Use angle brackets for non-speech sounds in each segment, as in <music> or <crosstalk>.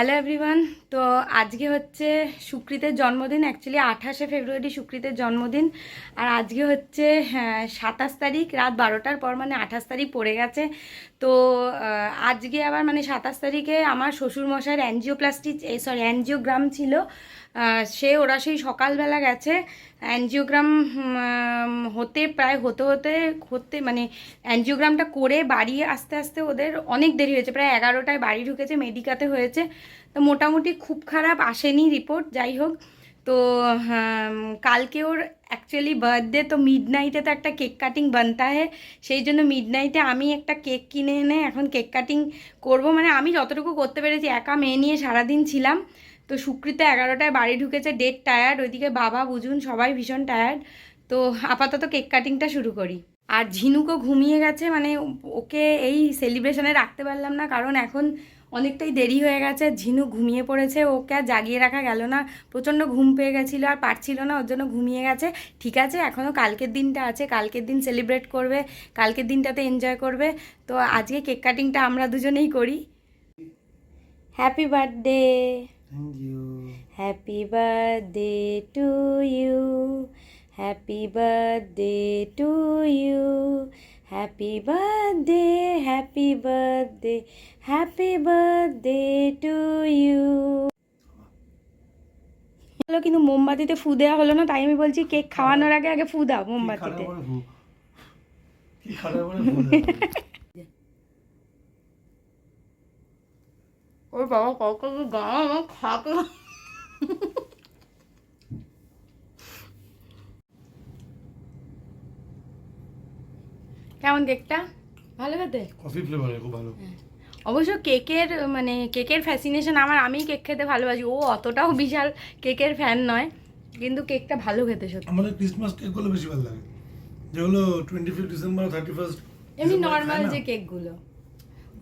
Hello everyone তো আজকে হচ্ছে সুকৃতের জন্মদিন অ্যাকচুয়ালি আঠাশে ফেব্রুয়ারি সুকৃতের জন্মদিন আর আজকে হচ্ছে হ্যাঁ, সাতাশ তারিখ রাত বারোটার পর মানে আঠাশ তারিখ পড়ে গেছে। তো আজকে আবার মানে সাতাশ তারিখে আমার শ্বশুরমশাইয়ের অ্যানজিওপ্লাস্টি সরি অ্যানজিওগ্রাম ছিল সে ওরা সেই সকালবেলা গেছে। অ্যানজিওগ্রাম হতে প্রায় হতে হতে হতে মানে অ্যানজিওগ্রামটা করে বাড়ি আসতে আসতে ওদের অনেক দেরি হয়েছে প্রায় এগারোটায় বাড়ি ঢুকেছে মেডিকাতে হয়েছে। তো মোটামুটি খুব খারাপ আসেনি রিপোর্ট যাই হোক। তো কালকে ওর অ্যাকচুয়ালি বার্থডে তো মিড নাইটে তো একটা কেক কাটিং বানতা হয় সেই জন্য মিড নাইটে আমি একটা কেক কিনে এনে এখন কেক কাটিং করব। মানে আমি যতটুকু করতে পেরেছি, একা মেয়ে নিয়ে সারাদিন ছিলাম। তো সুকৃত এগারোটায় বাড়ি ঢুকেছে ডেট টায়ার্ড ওইদিকে বাবা বুঝুন সবাই ভীষণ টায়ার্ড তো আপাতত কেক কাটিংটা শুরু করি। আর ঝিনুকও ঘুমিয়ে গেছে মানে ওকে এই সেলিব্রেশনে রাখতে পারলাম না, কারণ এখন অনেকটাই দেরি হয়ে গেছে ঝিনুক ঘুমিয়ে পড়েছে ওকে আর জাগিয়ে রাখা গেল না। প্রচণ্ড ঘুম পেয়ে গেছিল আর পারছিল না ওর জন্য ঘুমিয়ে গেছে। ঠিক আছে এখনও কালকের দিনটা আছে কালকের দিন সেলিব্রেট করবে কালকের দিনটাতে এনজয় করবে। তো আজকে কেক কাটিংটা আমরা দুজনেই করি। Happy birthday. Happy birthday to you happy birthday to you happy birthday happy birthday happy birthday to you হলো কিন্তু মোমবাতিতে ফু দেওয়া হলো না তাই আমি বলছি কেক খাওয়ানোর আগে আগে ফু দাও মোমবাতিতে। ওর বাবা কত গান আমার কেমন কেকটা ভালো খেতে? কফি ফ্লেভারে খুব ভালো। অবশ্য কেকের মানে কেকের ফ্যাসিনেশন আমার আমিই কেক খেতে ভালোবাসি। ও অতটাও বিশাল কেকের ফ্যান নয় কিন্তু কেকটা ভালো খেতে সত্যি। আমাদের ক্রিসমাস কেকগুলো বেশি ভালো লাগে। যেগুলো twenty fifth December thirty first এমনি নর্মাল যে কেকগুলো।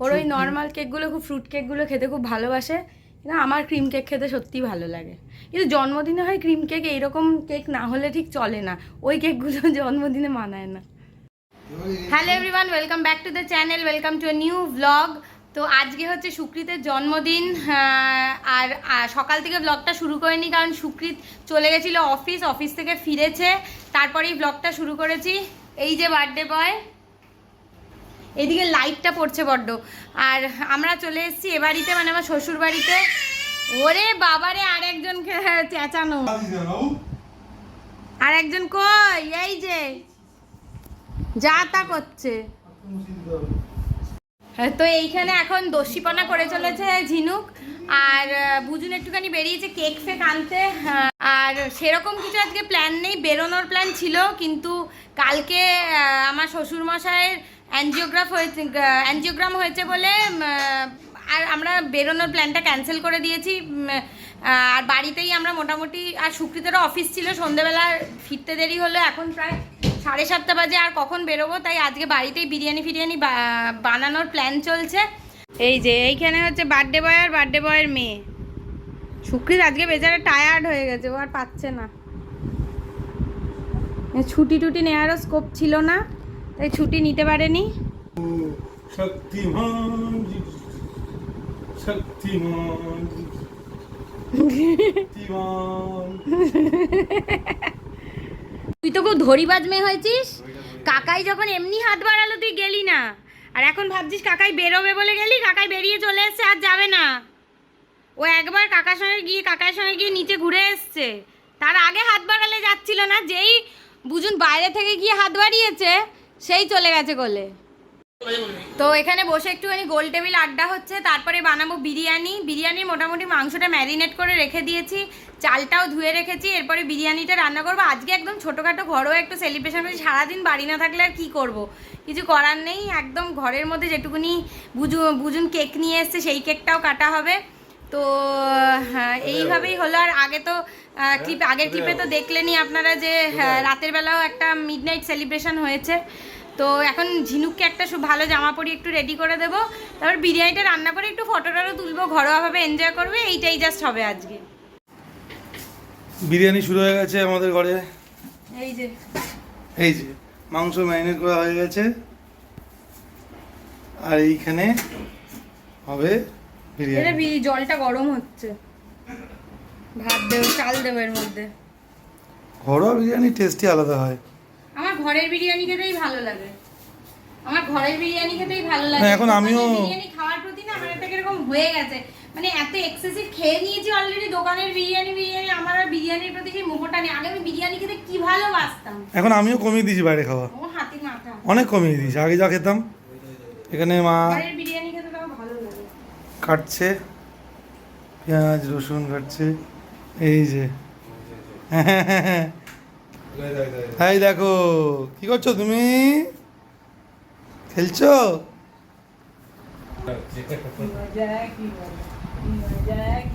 ওর ওই নর্মাল কেকগুলো খুব ফ্রুট কেকগুলো খেতে খুব ভালোবাসে। কিন্তু আমার ক্রিম কেক খেতে সত্যিই ভালো লাগে। কিন্তু জন্মদিনে হয় ক্রিম কেক এইরকম কেক না হলে ঠিক চলে না। ওই কেকগুলো <laughs> জন্মদিনে মানায় না। Hello everyone welcome back to the channel welcome to new blog তো আজকে হচ্ছে সুকৃতের জন্মদিন আর সকাল থেকে ব্লগটা শুরু করিনি কারণ সুকৃত চলে গেছিল অফিস অফিস থেকে ফিরেছে। তারপরেই ব্লগটা শুরু করেছি। এই যে বার্থডে বয় এদিকে লাইটটা পড়ছে বড্ড। আর আমরা চলে এসেছি এ বাড়িতে মানে আমার শ্বশুর বাড়িতে। ওরে বাবারে আর একজন চেঁচানো আর একজন কই? এই যে। যা তা করছে। হ্যাঁ, তো এইখানে এখন দস্যিপনা করে চলেছে ঝিনুক। আর বুজুন একটুখানি বেরিয়েছে কেক ফেক আনতে। হ্যাঁ, আর সেরকম কিছু আজকে প্ল্যান নেই বেরোনোর প্ল্যান ছিল কিন্তু কালকে আমার শ্বশুরমশাইয়ের অ্যানজিওগ্রাফ হয়েছে অ্যানজিওগ্রাম হয়েছে বলে আর আমরা বেরোনোর প্ল্যানটা ক্যান্সেল করে দিয়েছি। আর বাড়িতেই আমরা মোটামুটি আর সুকৃতেরও অফিস ছিল সন্ধেবেলা ফিরতে দেরি হলো এখন প্রায় সাড়ে সাতটা বাজে আর কখন বেরোবো? তাই আজকে বাড়িতেই বিরিয়ানি ফিরিয়ানি বানানোর প্ল্যান চলছে। এই যে এইখানে হচ্ছে বার্থডে বয় আর বার্থডে বয়ের মেয়ে। সুকৃত আজকে বেচারা টায়ার্ড হয়ে গেছে ও আর পাচ্ছে না। ছুটি টুটি নেওয়ারও স্কোপ ছিল না তাই ছুটি নিতে পারেনি। শক্তিমান। <laughs> তো খুব ধরিবাজ মেয়ে হয়েছিস? কাকাই যখন এমনি হাত বাড়ালো, তুই গেলি না। আর এখন ভাবছিস কাকাই বেরোবে বলে গেলি? কাকাই বেরিয়ে চলে এসছে, আর যাবে না। ও একবার কাকার সঙ্গে গিয়ে, কাকার সঙ্গে গিয়ে নিচে ঘুরে এসছে। তার আগে হাত বাড়ালে যাচ্ছিল না, যেই বুঝুন বাইরে থেকে গিয়ে হাত বাড়িয়েছে, সেই চলে গেছে গোলে তো এখানে বসে একটুখানি গোল টেবিল আড্ডা হচ্ছে, তারপরে বানাবো বিরিয়ানি। বিরিয়ানির মোটামুটি মাংসটা ম্যারিনেট করে রেখে দিয়েছি। চালটাও ধুয়ে রেখেছি এরপরে বিরিয়ানিটা রান্না করব। আজকে একদম ছোটোখাটো ঘরোয়া একটু সেলিব্রেশন করছি সারাদিন বাড়ি না থাকলে আর কী করব? কিছু করার নেই একদম ঘরের মধ্যে যেটুকুনি বুঝু বুঝুন কেক নিয়ে এসছে সেই কেকটাও কাটা হবে। তো হ্যাঁ, এইভাবেই হলো। আর আগে তো ক্লিপ আগের ক্লিপে তো দেখলেনই আপনারা যে হ্যাঁ, রাতের বেলাও একটা মিড নাইট সেলিব্রেশন হয়েছে। তো এখন ঝিনুককে একটা সু- ভালো জামা পরি একটু রেডি করে দেবো। তারপর বিরিয়ানিটা রান্না করে একটু ফটো টটো তুলবো ঘরোয়াভাবে এনজয় করবে। এইটাই জাস্ট হবে আজকে। বিরিয়ানি শুরু হয়ে গেছে আমাদের ঘরে। এই যে। এই যে মাংস ম্যারিনেট করা হয়ে গেছে। আর এইখানে হবে বিরিয়ানি। জলটা গরম হচ্ছে। ভাত দেব চাল দেবো এর মধ্যে। ঘরোয়া বিরিয়ানি টেস্টই আলাদা হয়। আমার ঘরের বিরিয়ানি খেতেই ভালো লাগে। আমার ঘরের বিরিয়ানি খেতেই ভালো লাগে। এখন আমিও- বিরিয়ানি খাওয়ার প্রতি না আমার একটা কীরকম হয়ে গেছে। মানে এত এক্সেসিভ খেয়ে নিয়েছি অলরেডি দোকানের বিরিয়ানি বিরিয়ানি আমার আর বিরিয়ানির প্রতি সেই মোহটা নেই। আগে আমি বিরিয়ানি খেতে কি ভালোবাসতাম? এখন আমিও কমিয়ে দিয়েছি বাইরে খাওয়া। ও হাতি মাথা। অনেক কমিয়ে দিয়েছি। আগে যা খেতাম এখানে মা ঘরের বিরিয়ানি খেতে তো ভালো লাগে। কাটছে পেঁয়াজ রসুন কাটছে এই যে। এই দেখো কি করছ তুমি? খেলছো?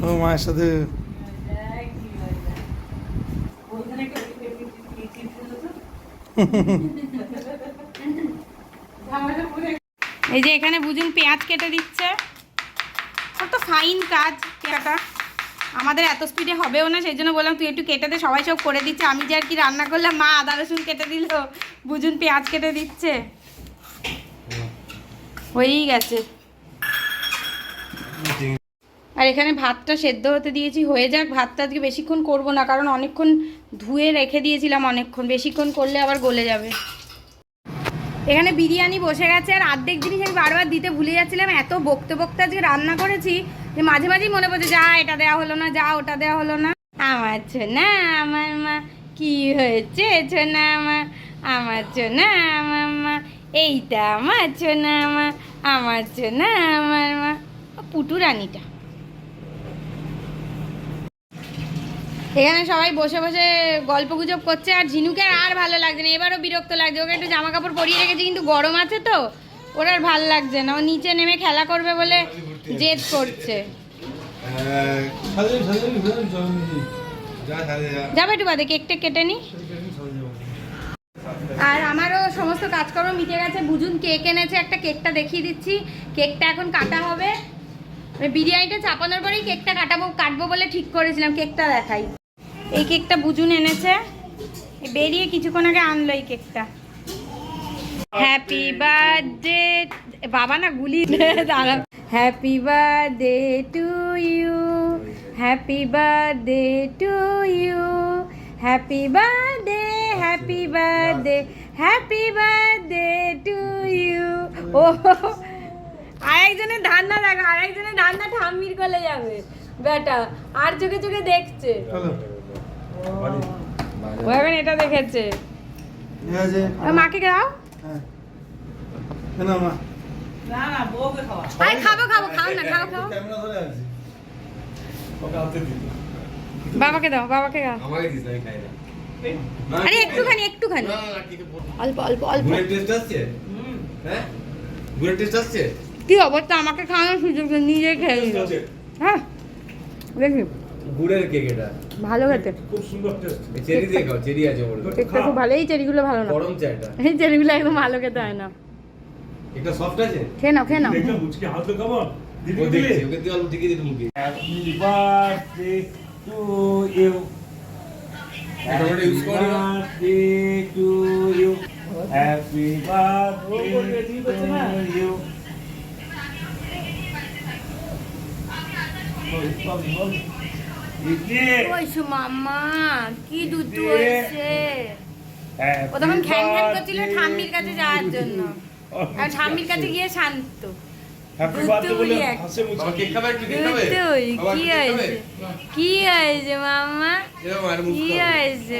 ও মায়ের সাথে এই যে এখানে বুঝুন পেঁয়াজ কেটে দিচ্ছে। কত ফাইন কাজ কেটা আমাদের এত স্পিডে হবেও না সেই জন্য বললাম তুই একটু কেটে দে সবাই সব করে দিচ্ছে। আমি যে আর কি রান্না করলাম মা আদা রসুন কেটে দিল বুঝুন পেঁয়াজ কেটে দিচ্ছে। হয়েই গেছে। আর এখানে ভাতটা সেদ্ধ হতে দিয়েছি। হয়ে যাক, ভাতটা আজকে বেশিক্ষণ করব না, কারণ অনেকক্ষণ ধুয়ে রেখে দিয়েছিলাম অনেকক্ষণ। বেশিক্ষণ করলে আবার গলে যাবে। এখানে বিরিয়ানি বসে গেছে, আর অর্ধেক জিনিস আমি বারবার দিতে ভুলে যাচ্ছিলাম। এত বকতে বকতে আজকে রান্না করেছি যে মাঝে মাঝেই মনে পড়ছে, যা, এটা দেওয়া হলো না, যা, ওটা দেওয়া হলো না। আমার না আমার মা, কি হয়েছে না আমার আমার না আমার মা, এইটা আমার না আমার আমার না আমার মা? পুটু রানীটা এখানে সবাই বসে বসে গল্প গুজব করছে, আর ঝিনুকে আর ভালো লাগছে না। এবারও বিরক্ত লাগছে, ওকে একটু জামা কাপড় পরিয়ে রেখেছি, কিন্তু গরম আছে তো, ওর আর ভালো লাগছে না। ও নিচে নেমে খেলা করবে বলে জেদ করছে। যাবে একটু বাদে কেকটা কেটে নি। আর আমারও সমস্ত কাজকর্ম মিটে গেছে। বুঝুন, কেক এনেছে, একটা কেকটা দেখিয়ে দিচ্ছি। কেকটা এখন কাটা হবে। বিরিয়ানিটা চাপানোর পরেই কেকটা কাটাবো, কাটবো বলে ঠিক করেছিলাম, কেকটা দেখাই। এই কেকটা বুঝুন এনেছে। বেরিয়ে কিছুক্ষণ আগে আনলো এই কেকটা। হ্যাপি বার্থডে বাবা না গুলি দাঁড়া happy birthday to you happy birthday to you happy birthday happy birthday happy birthday to you ও আরেকজনের ধান্না দেখো, আরেকজনের ধান্না ঠাম্মির কলে যাবে। বেটা আর চোখে চোখে দেখছে। ও এখন এটা দেখেছে। মাকে দাও? হ্যাঁ। না খাব খাব খাও না খাও খাও। ক্যামেরা ধরে আছি। ওকে হাতে দিই বাবাকে দাও বাবাকে দাও। আমাকে দিস না, আমি খাই না। না, আরে একটুখানি একটুখানি। অল্প অল্প অল্প। গুড়ের টেস্ট আসছে? হ্যাঁ? গুড়ের টেস্ট আসছে? কি অবস্থা? আমাকে খাওয়ানোর সুযোগ নিজে খেয়ে হ্যাঁ। দেখি। গুড়ের কেক এটা। ভালো খেতে। খুব সুন্দর টেস্ট এই চেরি দিয়ে খাও চেরি আছে ওর কেকটা খুব ভালো এই চেরিগুলো ভালো না। গরম চা এটা। এই চেরিগুলো একদম ভালো খেতে হয় না। একটা সফট আছে? খেয়ে নাও খেয়ে নাও। দেখলাম মুচকি হাত তো দিদি ও দেখছি ওকে দিয়ে অল্প টিকে দিত মুখে Happy birthday to you. এটা করো না। birthday to you. Happy birthday to you. ওইসু মাম্মা কি দুধ হয়েছে? ও তখন করছিল ঠাম্মির কাছে যাওয়ার জন্য। আর ঠাম্মির কাছে গিয়ে শান্ত। কি হয়েছে? মাম্মা? কি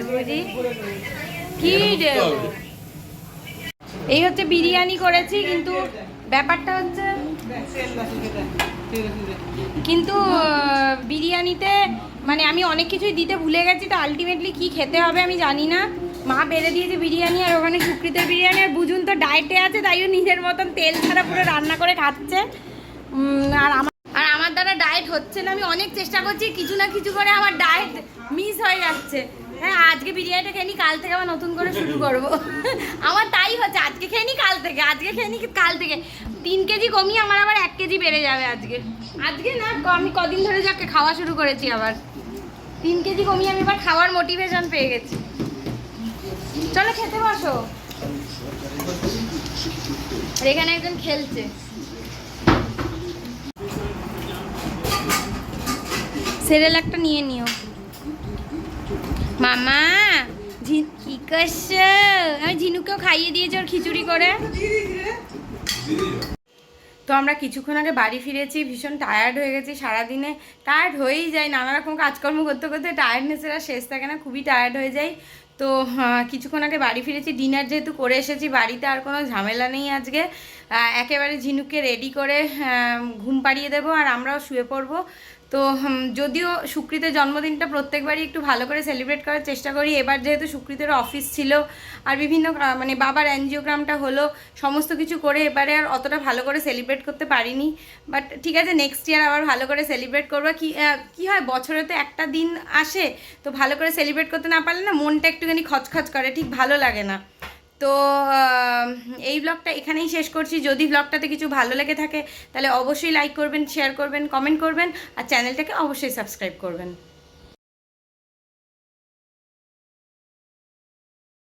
বুড়ি? কি করো। এই হচ্ছে বিরিয়ানি করেছি কিন্তু ব্যাপারটা হচ্ছে কিন্তু বিরিয়ানিতে মানে আমি অনেক কিছুই দিতে ভুলে গেছি, তো আলটিমেটলি কি খেতে হবে আমি জানি না। মা বেড়ে দিয়েছে বিরিয়ানি আর ওখানে সুকৃতের বিরিয়ানি, আর বুঝুন তো ডায়েটে আছে, তাই ও নিজের মতন তেল ছাড়া পুরো রান্না করে খাচ্ছে। আর আমার আর আমার দ্বারা ডায়েট হচ্ছে না, আমি অনেক চেষ্টা করছি, কিছু না কিছু করে আমার ডায়েট মিস হয়ে যাচ্ছে। হ্যাঁ আজকে বিরিয়ানিটা খেয়ে নি, কাল থেকে আবার নতুন করে শুরু করব। আমার তাই হচ্ছে, আজকে খেয়ে নি, কাল থেকে, আজকে খেয়ে কাল থেকে। তিন কেজি কমিয়ে আমার আবার এক কেজি বেড়ে যাবে আজকে। আজকে না, আমি কদিন ধরে যাকে খাওয়া শুরু করেছি আবার। তিন কেজি কমিয়ে আমি এবার খাওয়ার মোটিভেশন পেয়ে গেছি। চলো খেতে বসো। আর এখানে একজন খেলছে। সেরেল একটা নিয়ে নিও। মামা কি করছ? আমি ঝিনুকেও খাইয়ে দিয়েছি ওর খিচুড়ি করে। তো আমরা কিছুক্ষণ আগে বাড়ি ফিরেছি, ভীষণ টায়ার্ড হয়ে গেছি, সারাদিনে টায়ার্ড হয়েই যাই, নানা রকম কাজকর্ম করতে করতে টায়ার্ডনেসের আর শেষ থাকে না, খুবই টায়ার্ড হয়ে যাই। তো কিছুক্ষণ আগে বাড়ি ফিরেছি ডিনার যেহেতু করে এসেছি, বাড়িতে আর কোনো ঝামেলা নেই আজকে। একেবারে ঝিনুককে রেডি করে ঘুম পাড়িয়ে দেবো আর আমরাও শুয়ে পড়ব। তো যদিও সুকৃতের জন্মদিনটা প্রত্যেকবারই একটু ভালো করে সেলিব্রেট করার চেষ্টা করি। এবার যেহেতু সুকৃতের অফিস ছিল আর বিভিন্ন মানে বাবার অ্যানজিওগ্রামটা হলো, সমস্ত কিছু করে এবারে আর অতটা ভালো করে সেলিব্রেট করতে পারিনি। বাট ঠিক আছে নেক্সট ইয়ার আবার ভালো করে সেলিব্রেট করব। কি কি হয়, বছরে তো একটা দিন আসে, তো ভালো করে সেলিব্রেট করতে না পারলে না মনটা একটুখানি খচখচ করে, ঠিক ভালো লাগে না। তো এই ব্লগটা এখানেই শেষ করছি। যদি ব্লগটাতে কিছু ভালো লেগে থাকে, তাহলে অবশ্যই লাইক করবেন শেয়ার করবেন কমেন্ট করবেন, আর চ্যানেলটাকে অবশ্যই সাবস্ক্রাইব করবেন।